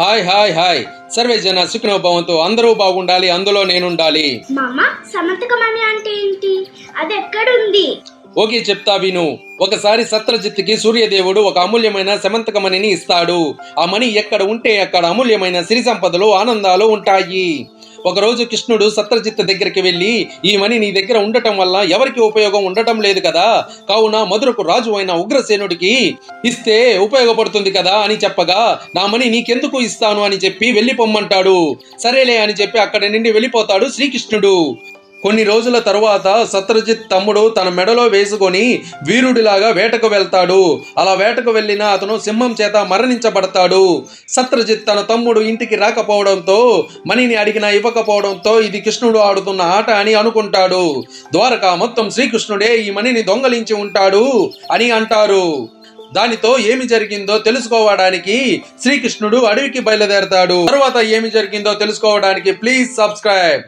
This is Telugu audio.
Hi hi hi. సర్వే జన సుఖినో భవంతు అందరూ బాగుండాలి అందులో నేనుండాలి. మామ సమతకమణి అంటే ఏంటి? అది ఎక్కడుంది? ఓకే చెప్తా విను. ఒకసారి సత్రజిత్తుకి సూర్యదేవుడు ఒక అమూల్యమైన సమంతకమణిని ఇస్తాడు. ఆ మణి ఎక్కడ ఉంటే అక్కడ అమూల్యమైన సిరి సంపదలు ఆనందాలు ఉంటాయి. ఒకరోజు కృష్ణుడు సత్రజిత్ దగ్గరికి వెళ్ళి ఈ మణి నీ దగ్గర ఉండటం వల్ల ఎవరికి ఉపయోగం ఉండటం లేదు కదా? కావున మధురకు రాజు అయిన ఉగ్రసేనుడికి ఇస్తే ఉపయోగపడుతుంది కదా అని చెప్పగా నా మణి నీకెందుకు ఇస్తాను అని చెప్పి వెళ్ళిపోమ్మంటాడు. సరేలే అని చెప్పి అక్కడి నుండి వెళ్ళిపోతాడు శ్రీకృష్ణుడు. కొన్ని రోజుల తరువాత సత్రజిత్ తమ్ముడు తన మెడలో వేసుకొని వీరుడిలాగా వేటకు వెళ్తాడు. అలా వేటకు వెళ్ళిన అతను సింహం చేత మరణించబడతాడు. సత్రజిత్ తన తమ్ముడు ఇంటికి రాకపోవడంతో మణిని అడిగినా ఇవ్వకపోవడంతో ఇది కృష్ణుడు ఆడుతున్న ఆట అని అనుకుంటాడు. ద్వారక మొత్తం శ్రీకృష్ణుడే ఈ మణిని దొంగలించి ఉంటాడు అని అంటారు. దానితో ఏమి జరిగిందో తెలుసుకోవడానికి శ్రీకృష్ణుడు అడవికి బయలుదేరతాడు. తర్వాత ఏమి జరిగిందో తెలుసుకోవడానికి ప్లీజ్ సబ్స్క్రైబ్.